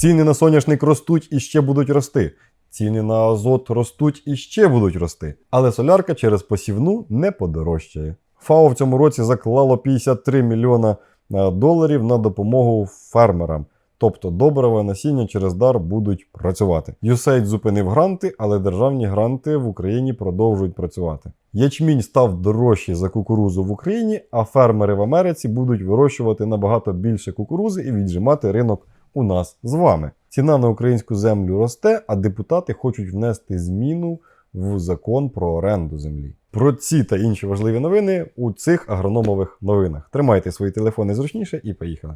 Ціни на соняшник ростуть і ще будуть рости. Ціни на азот ростуть і ще будуть рости. Але солярка через посівну не подорожчає. ФАО в цьому році заклало 53 мільйона е, доларів на допомогу фермерам. Тобто добрива насіння через дар будуть працювати. USAID зупинив гранти, але державні гранти в Україні продовжують працювати. Ячмінь став дорожчий за кукурузу в Україні, а фермери в Америці будуть вирощувати набагато більше кукурузи і віджимати ринок у нас з вами. Ціна на українську землю росте, а депутати хочуть внести зміну в закон про оренду землі. Про ці та інші важливі новини у цих агрономових новинах. Тримайте свої телефони зручніше і поїхали.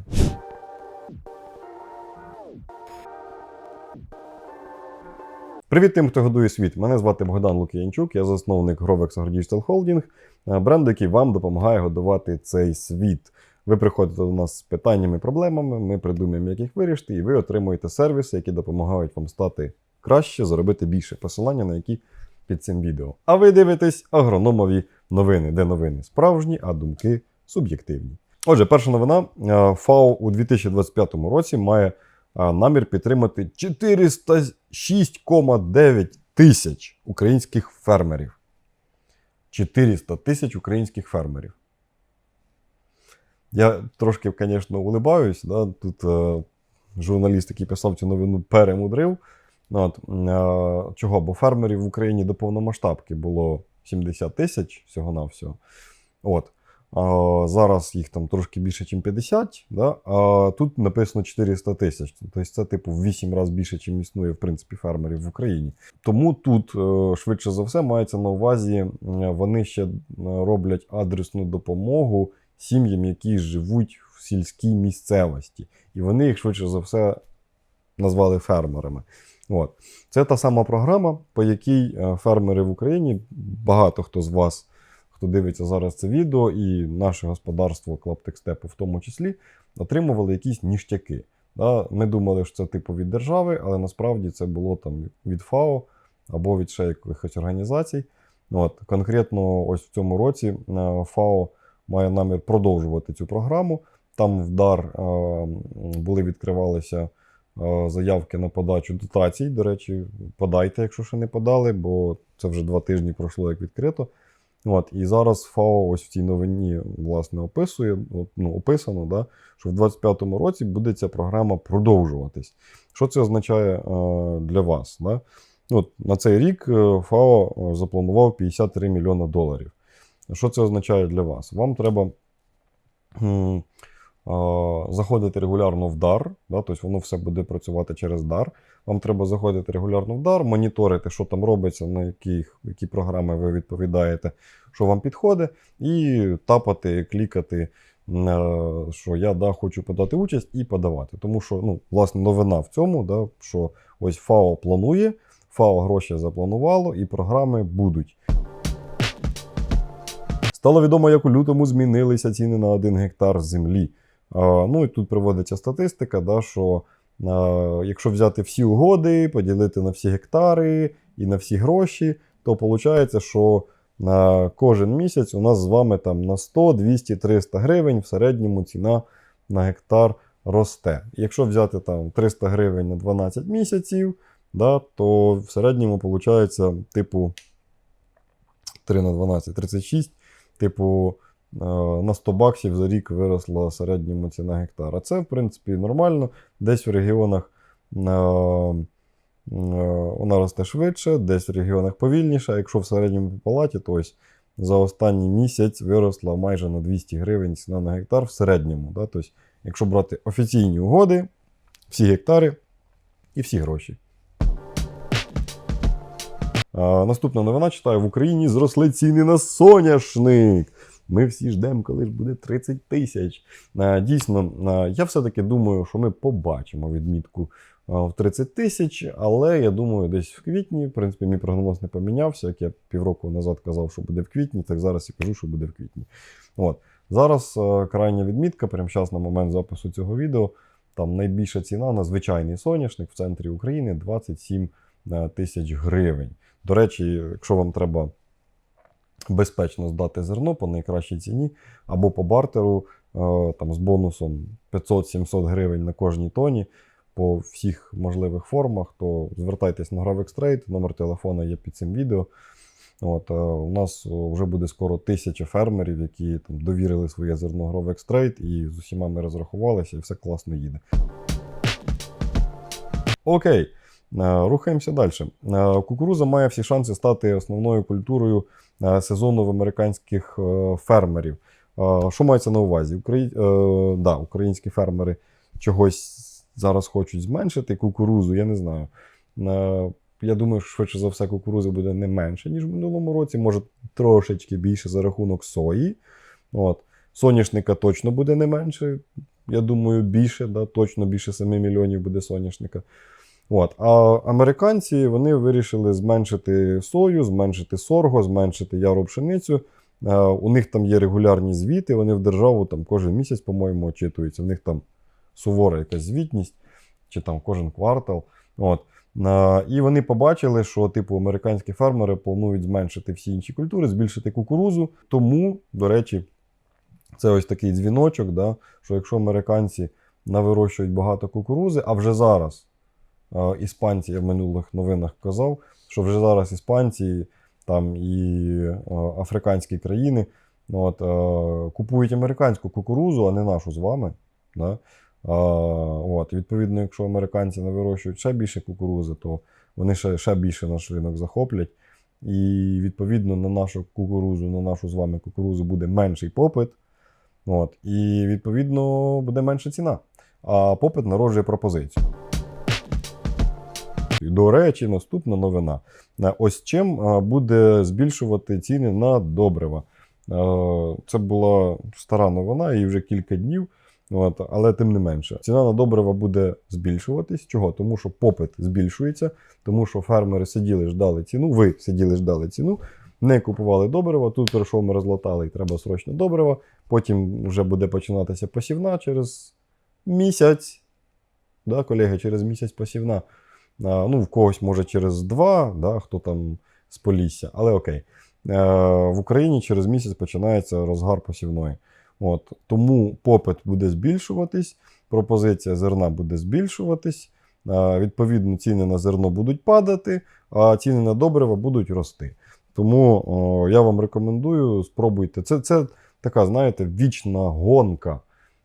Привіт тим, хто годує світ. Мене звати Богдан Лук'янчук, я засновник Grovex AgroDigital Holding, е, бренду, який вам допомагає годувати цей світ. Ви приходите до нас з питаннями, проблемами, ми придумаємо, як їх вирішити, і ви отримуєте сервіси, які допомагають вам стати краще, заробити більше. Посилання на які під цим відео. А ви дивитесь агрономові новини, де новини справжні, а думки суб'єктивні. Отже, перша новина: Е, ФАО у 2025 році має намір підтримати 406,9 тисяч українських фермерів. 400 тисяч українських фермерів. Я трошки, звісно, улибаюсь. Да? Тут е, журналіст, який писав цю новину, перемудрив. Ну, От, е, чого? Бо фермерів в Україні до повномасштабки було 70 тисяч всього-навсього. От. А, зараз їх там трошки більше, ніж 50, да? а тут написано 400 тисяч. Тобто це, типу, в 8 разів більше, ніж існує, в принципі, фермерів в Україні. Тому тут, е, швидше за все, мається на увазі, е, вони ще е, роблять адресну допомогу сім'ям, які живуть в сільській місцевості. І вони їх швидше за все назвали фермерами. От. Це та сама програма, по якій е, фермери в Україні, багато хто з вас, хто дивиться зараз це відео, і наше господарство Клаптекстепу в тому числі, отримували якісь ніштяки. Да? Ми думали, що це типу від держави, але насправді це було там від ФАО або від ще якихось організацій. От. Конкретно ось в цьому році е, ФАО має намір продовжувати цю програму. Там в дар е, були відкривалися е, заявки на подачу дотацій. До речі, подайте, якщо ще не подали, бо це вже два тижні пройшло як відкрито. От, і зараз ФАО ось в цій новині власне описує, ну, описано, да, що в 2025 році буде ця програма продовжуватись. Що це означає е, для вас? Да? От, на цей рік ФАО запланував 53 мільйона доларів. Що це означає для вас? Вам треба заходити регулярно в дар, да, тобто воно все буде працювати через дар. Вам треба заходити регулярно в дар, моніторити, що там робиться, на яких, які програми ви відповідаєте, що вам підходить, і тапати, клікати, е, що я да, хочу подати участь і подавати. Тому що, ну, власне, новина в цьому, да, що ось ФАО планує, ФАО гроші запланувало, і програми будуть. Стало відомо, як у лютому змінилися ціни на 1 гектар землі. Ну і тут приводиться статистика, да, що якщо взяти всі угоди, поділити на всі гектари і на всі гроші, то виходить, що на кожен місяць у нас з вами там на 100, 200, 300 гривень в середньому ціна на гектар росте. Якщо взяти там 300 гривень на 12 місяців, да, то в середньому виходить, типу 3 на 12, 36 типу, е, на 100 баксів за рік виросла середньому ціна гектара. Це, в принципі, нормально. Десь в регіонах е, е, вона росте швидше, десь в регіонах повільніше. А Якщо в середньому по палаті, то ось за останній місяць виросла майже на 200 гривень ціна на гектар в середньому. Тобто, якщо брати офіційні угоди, всі гектари і всі гроші. Наступна новина читаю: в Україні зросли ціни на соняшник. Ми всі ждемо, коли ж буде 30 тисяч. Дійсно, я все-таки думаю, що ми побачимо відмітку в 30 тисяч, але я думаю, десь в квітні. В принципі, мій прогноз не помінявся. Як я півроку назад казав, що буде в квітні, так зараз і кажу, що буде в квітні. От. Зараз крайня відмітка, прямо зараз на момент запису цього відео. Там найбільша ціна на звичайний соняшник в центрі України 27 е, тисяч гривень. До речі, якщо вам треба безпечно здати зерно по найкращій ціні, або по бартеру е, там, з бонусом 500-700 гривень на кожній тоні, по всіх можливих формах, то звертайтесь на Gravex Trade, номер телефона є під цим відео. От, е, у нас вже буде скоро тисяча фермерів, які там довірили своє зерно Gravex Trade, і з усіма ми розрахувалися, і все класно їде. Окей, е, рухаємося далі. Е, Кукуруза має всі шанси стати основною культурою е, сезону в американських е, фермерів. Е, Що мається на увазі? Украї... е, Да, українські фермери чогось зараз хочуть зменшити кукурузу, я не знаю. Е, Я думаю, що швидше за все кукурузи буде не менше, ніж в минулому році, може трошечки більше за рахунок сої. От. Соняшника точно буде не менше. Я думаю, більше, да, точно більше 7 мільйонів буде соняшника. От. А американці вони вирішили зменшити сою, зменшити сорго, зменшити яру пшеницю. Е, у них там є регулярні звіти, вони в державу там кожен місяць, по-моєму, очитуються. В них там сувора якась звітність, чи там кожен квартал. От. Е, І вони побачили, що типу американські фермери планують зменшити всі інші культури, збільшити кукурузу. Тому, до речі, це ось такий дзвіночок, да, що якщо американці навирощують багато кукурузи, а вже зараз іспанці, я в минулих новинах казав, що вже зараз іспанці там і африканські країни от, е, купують американську кукурузу, а не нашу з вами. Да? От, відповідно, якщо американці не вирощують ще більше кукурузи, то вони ще, ще більше наш ринок захоплять. І відповідно на нашу кукурузу, на нашу з вами кукурузу буде менший попит. От, і відповідно буде менша ціна. А попит народжує пропозицію. До речі, наступна новина. Е, Ось чим е, буде збільшувати ціни на добрива. Е, Це була стара новина, їй вже кілька днів. От, але тим не менше, ціна на добрива буде збільшуватись. Чого? Тому що попит збільшується, тому що фермери сиділи, ждали ціну, ви сиділи, ждали ціну, не купували добрива. Тут прийшов, ми розлатали і треба срочно добрива. Потім вже буде починатися посівна через місяць. Да, колеги, через місяць посівна. А, ну, в когось може через два, да, хто там з Полісся, але окей. Е, в Україні через місяць починається розгар посівної. От, тому попит буде збільшуватись, пропозиція зерна буде збільшуватись. е, Відповідно, ціни на зерно будуть падати, а ціни на добрива будуть рости. Тому я вам рекомендую, спробуйте. Це, це така, знаєте, вічна гонка.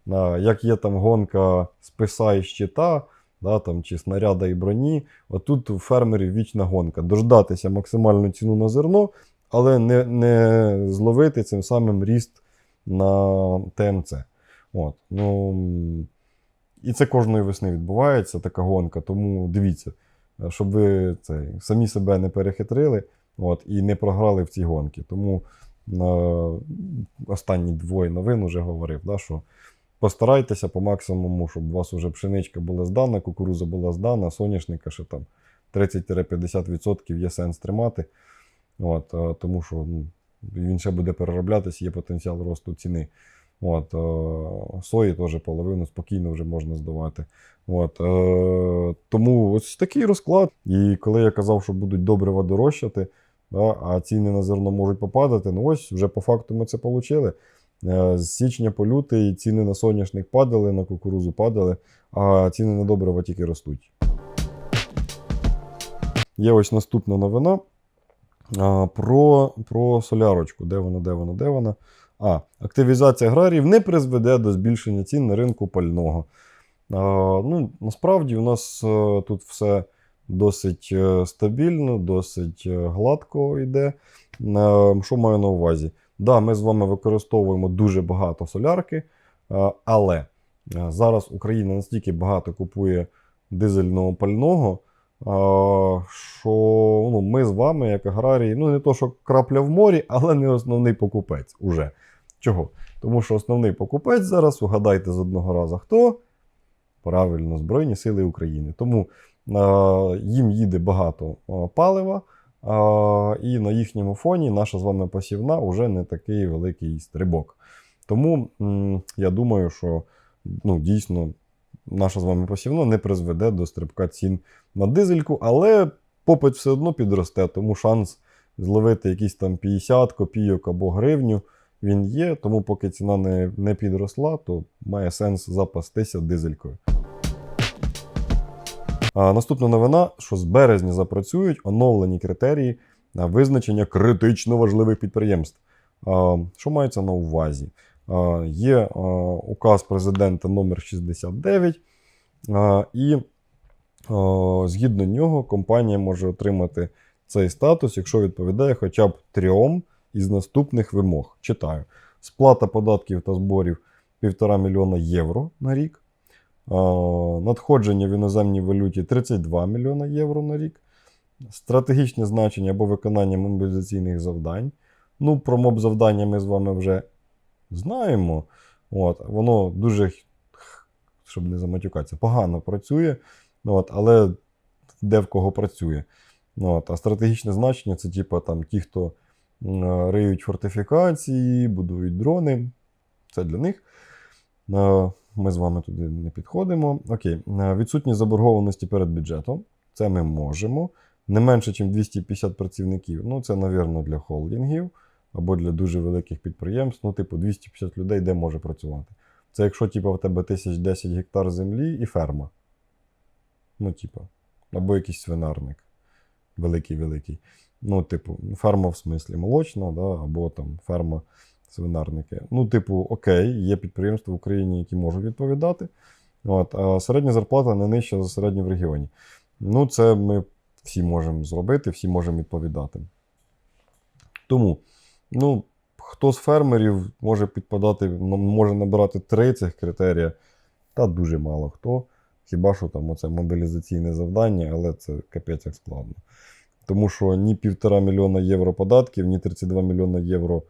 Е, Як є там гонка списа і щита, да, там, чи снаряда і броні. Отут у фермерів вічна гонка. Дождатися максимальну ціну на зерно, але не, не зловити цим самим ріст на ТМЦ. От. Ну, і це кожної весни відбувається, така гонка. Тому дивіться, щоб ви це, самі себе не перехитрили от, і не програли в цій гонці. Тому е, останні двоє новин вже говорив, да, що постарайтеся по максимуму, щоб у вас вже пшеничка була здана, кукуруза була здана, соняшника ще там 30-50% є сенс тримати. От, е, тому що ну, він ще буде перероблятися, є потенціал росту ціни. От, е, сої теж половину спокійно вже можна здавати. От, е, тому ось такий розклад. І коли я казав, що будуть добрива дорожчати, да, а ціни на зерно можуть попадати, ну ось вже по факту ми це отримали. Е, З січня по лютий ціни на соняшник падали, на кукурузу падали, а ціни на добрива тільки ростуть. Є ось наступна новина про, про солярочку. Де вона, де вона, де вона? А, активізація аграріїв не призведе до збільшення цін на ринку пального. А, ну, насправді у нас е, тут все досить е, стабільно, досить гладко йде. Що маю на увазі? Да, ми з вами використовуємо дуже багато солярки, е, але е, зараз Україна настільки багато купує дизельного пального, е, що ну, ми з вами, як аграрії, ну не то, що крапля в морі, але не основний покупець уже. Чого? Тому що основний покупець зараз, угадайте з одного разу, хто? Правильно, Збройні Сили України. Тому їм їде багато палива. І на їхньому фоні наша з вами посівна вже не такий великий стрибок. Тому я думаю, що ну, дійсно наша з вами посівна не призведе до стрибка цін на дизельку, але попит все одно підросте, тому шанс зловити якісь там 50 копійок або гривню він є. Тому поки ціна не, не підросла, то має сенс запастися дизелькою. Наступна новина, що з березня запрацюють оновлені критерії на визначення критично важливих підприємств. Що мається на увазі? Є указ президента номер 69 а, і згідно нього компанія може отримати цей статус, якщо відповідає хоча б трьом із наступних вимог. Читаю: сплата податків та зборів 1,5 мільйона євро на рік. А, Надходження в іноземній валюті 32 мільйона євро на рік. Стратегічне значення або виконання мобілізаційних завдань. Ну, про моб завдання ми з вами вже знаємо. От, воно дуже, щоб не заматюкатися, погано працює, от, але де в кого працює. От, а стратегічне значення це типу там ті, хто риють фортифікації, будують дрони. Це для них. Ми з вами туди не підходимо. Окей, Е, відсутність заборгованості перед бюджетом. Це ми можемо. Не менше, ніж 250 працівників. Ну, це, навірно, для холдингів або для дуже великих підприємств. Ну, типу, 250 людей де може працювати. Це якщо, типу, в тебе 1010 гектар землі і ферма. Ну, типу, або якийсь свинарник. Великий-великий. Ну, типу, ферма в смислі молочна, да, або там ферма свинарники. Ну, типу, окей, є підприємства в Україні, які можуть відповідати. От, а середня зарплата не нижча за середню в регіоні. Ну, це ми всі можемо зробити, всі можемо відповідати. Тому, ну, хто з фермерів може підпадати, може набирати три цих критерія, та дуже мало хто. Хіба що там оце мобілізаційне завдання, але це капець як складно. Тому що ні півтора мільйона євро податків, ні 32 мільйона євро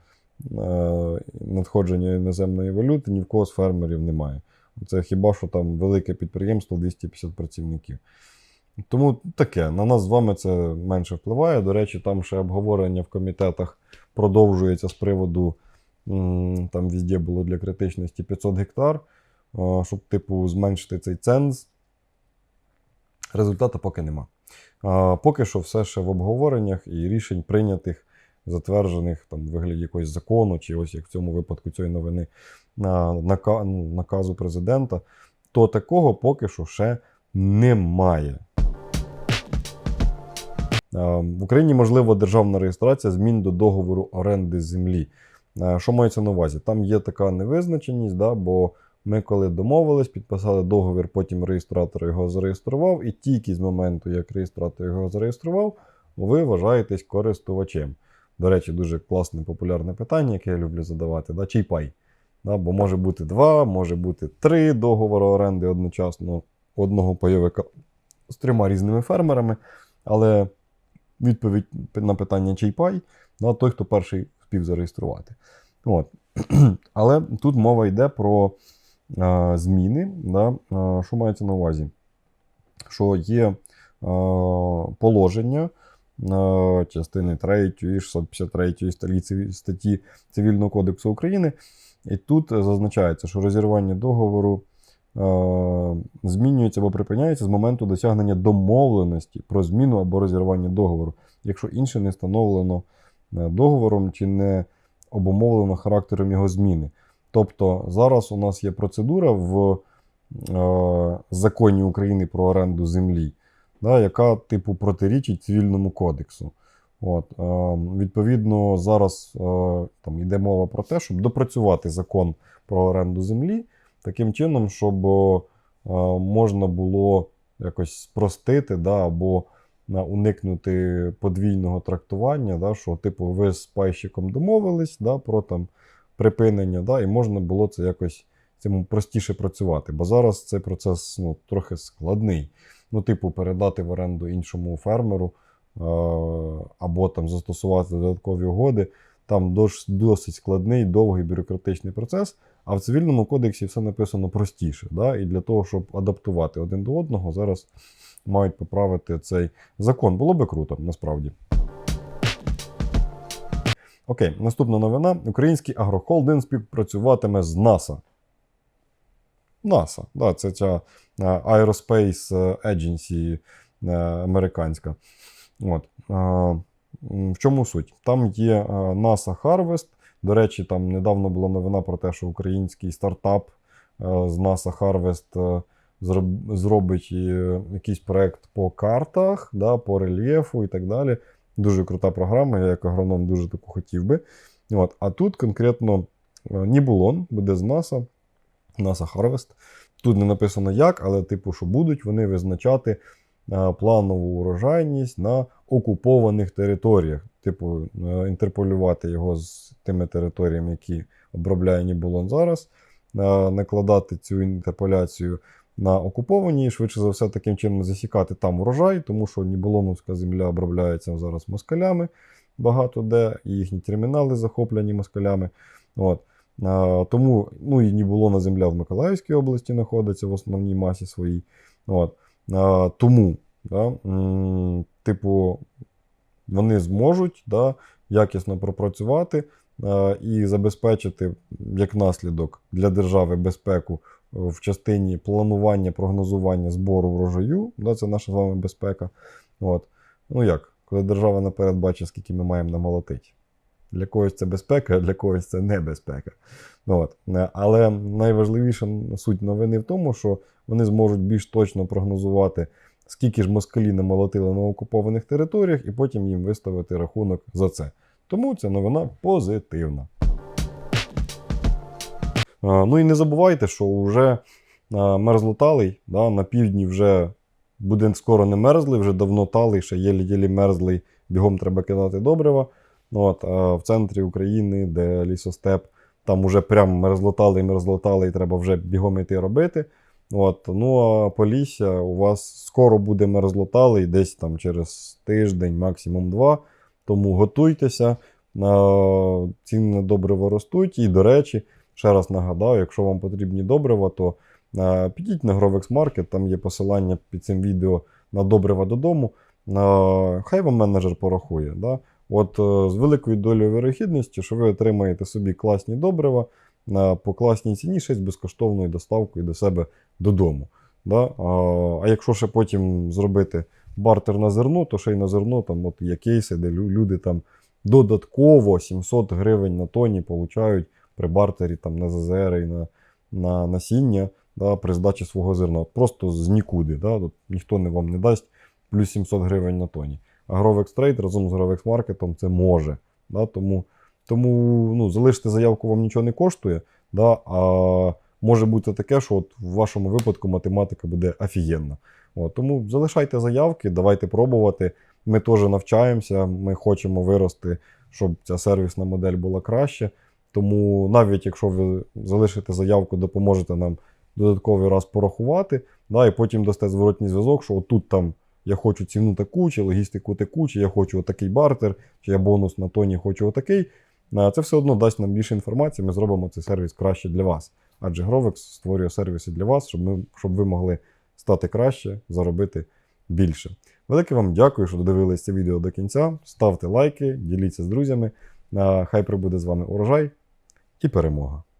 надходження іноземної валюти ні в кого з фермерів немає. Це хіба що там велике підприємство 250 працівників. Тому таке, на нас з вами це менше впливає. До речі, там ще обговорення в комітетах продовжується з приводу, там везде було для критичності 500 гектар, е, щоб, типу, зменшити цей ценз. Результату поки нема. Поки що все ще в обговореннях і рішень прийнятих, затверджених там вигляді якогось закону, чи ось як в цьому випадку цієї новини ну, наказу президента, то такого поки що ще немає. В Україні можлива державна реєстрація змін до договору оренди землі. Що мається на увазі? Там є така невизначеність, да, бо ми коли домовились, підписали договір, потім реєстратор його зареєстрував, і тільки з моменту, як реєстратор його зареєстрував, ви вважаєтесь користувачем. До речі, дуже класне популярне питання, яке я люблю задавати. Да? Чий пай? Да? Бо може бути два, може бути три договори оренди одночасно одного пайовика з трьома різними фермерами. Але відповідь на питання чий пай, да, той, хто перший спів зареєструвати. От. Але тут мова йде про е, зміни. Да? Е, що мається на увазі? Що є е, положення частини 3 і 653 статті, Цивільного кодексу України. І тут зазначається, що розірвання договору е, змінюється або припиняється з моменту досягнення домовленості про зміну або розірвання договору, якщо інше не встановлено е, договором чи не обумовлено характером його зміни. Тобто зараз у нас є процедура в е, законі України про оренду землі, да, яка типу протирічить цивільному кодексу. От, е, відповідно, зараз е, там йде мова про те, щоб допрацювати закон про оренду землі таким чином, щоб е, можна було якось спростити да, або на уникнути подвійного трактування, да, що, типу, ви з пайщиком домовились да, про там, припинення, да, і можна було це якось цьому простіше працювати. Бо зараз цей процес ну, трохи складний. Ну, типу, передати в оренду іншому фермеру е, або там застосувати додаткові угоди. Там дос- досить складний, довгий бюрократичний процес, а в цивільному кодексі все написано простіше. Да? І для того, щоб адаптувати один до одного, зараз мають поправити цей закон. Було би круто, насправді. Окей, наступна новина. Український агрохолдинг співпрацюватиме з НАСА. НАСА, да, це ця е, Aerospace Agency е, американська. От. е, В чому суть? Там є NASA Harvest. До речі, там недавно була новина про те, що український стартап з NASA Harvest зробить якийсь проект по картах, да, по рельєфу і так далі. Дуже крута програма, я як агроном дуже таку хотів би. От. А тут конкретно Нібулон буде з NASA, NASA Harvest. Тут не написано як, але типу, що будуть вони визначати е, планову урожайність на окупованих територіях. Типу, е, інтерполювати його з тими територіями, які обробляє Нібулон зараз, е, накладати цю інтерполяцію на окуповані, і швидше за все, таким чином засікати там урожай, тому що Нібулоновська земля обробляється зараз москалями багато де, і їхні термінали захоплені москалями. От. Тому, ну і Нібулона земля в Миколаївській області знаходиться в основній масі своїй. От. Тому, да, типу, вони зможуть да, якісно пропрацювати і забезпечити як наслідок для держави безпеку в частині планування, прогнозування збору врожаю. Да, це наша з вами безпека. От. Ну як, коли держава наперед бачить, скільки ми маємо намолотити. Для когось це безпека, а для когось це небезпека. Ну, От. Е, Але найважливіша суть новини в тому, що вони зможуть більш точно прогнозувати, скільки ж москалі намолотили на окупованих територіях, і потім їм виставити рахунок за це. Тому ця новина позитивна. Ну і не забувайте, що вже мерзлоталий, да, на півдні вже буде скоро не мерзлий, вже давно талий, ще єлі-єлі мерзлий, бігом треба кидати добрива. Ну, От, а в центрі України, де лісостеп, там уже прям мерзлоталий, мерзлоталий, треба вже бігом йти робити. От, ну а Полісся у вас скоро буде мерзлоталий, десь там через тиждень, максимум два. Тому готуйтеся. А, Ціни на добрива ростуть. І, до речі, ще раз нагадаю, якщо вам потрібні добрива, то а, підіть на Grovex Market, там є посилання під цим відео на добрива додому. Хай вам менеджер порахує. Да? От е, з великою долею вирохідності, що ви отримаєте собі класні добрива по класній ціні, ще з безкоштовною доставкою до себе додому. Да? А, якщо ще потім зробити бартер на зерно, то ще й на зерно там от є кейси, де люди там додатково 700 гривень на тоні получають при бартері там, на ЗЗР і на, на насіння да, при здачі свого зерна. Просто з нікуди. Да? От ніхто не вам не дасть плюс 700 гривень на тоні. Grovex Trade разом з Grovex Market це може. Да? Тому, тому ну, залишити заявку вам нічого не коштує. Да? А може бути таке, що от в вашому випадку математика буде офігенна. От, тому залишайте заявки, давайте пробувати. Ми теж навчаємося, ми хочемо вирости, щоб ця сервісна модель була краще. Тому навіть якщо ви залишите заявку, допоможете нам додатковий раз порахувати, да, і потім дасте зворотній зв'язок, що отут там я хочу ціну таку, чи логістику таку, чи я хочу отакий бартер, чи я бонус на тоні хочу отакий. Це все одно дасть нам більше інформації, ми зробимо цей сервіс краще для вас. Адже Grovex створює сервіси для вас, щоб, ми, щоб ви могли стати краще, заробити більше. Велике вам дякую, що додивились це відео до кінця. Ставте лайки, діліться з друзями. Хай прибуде з вами урожай і перемога!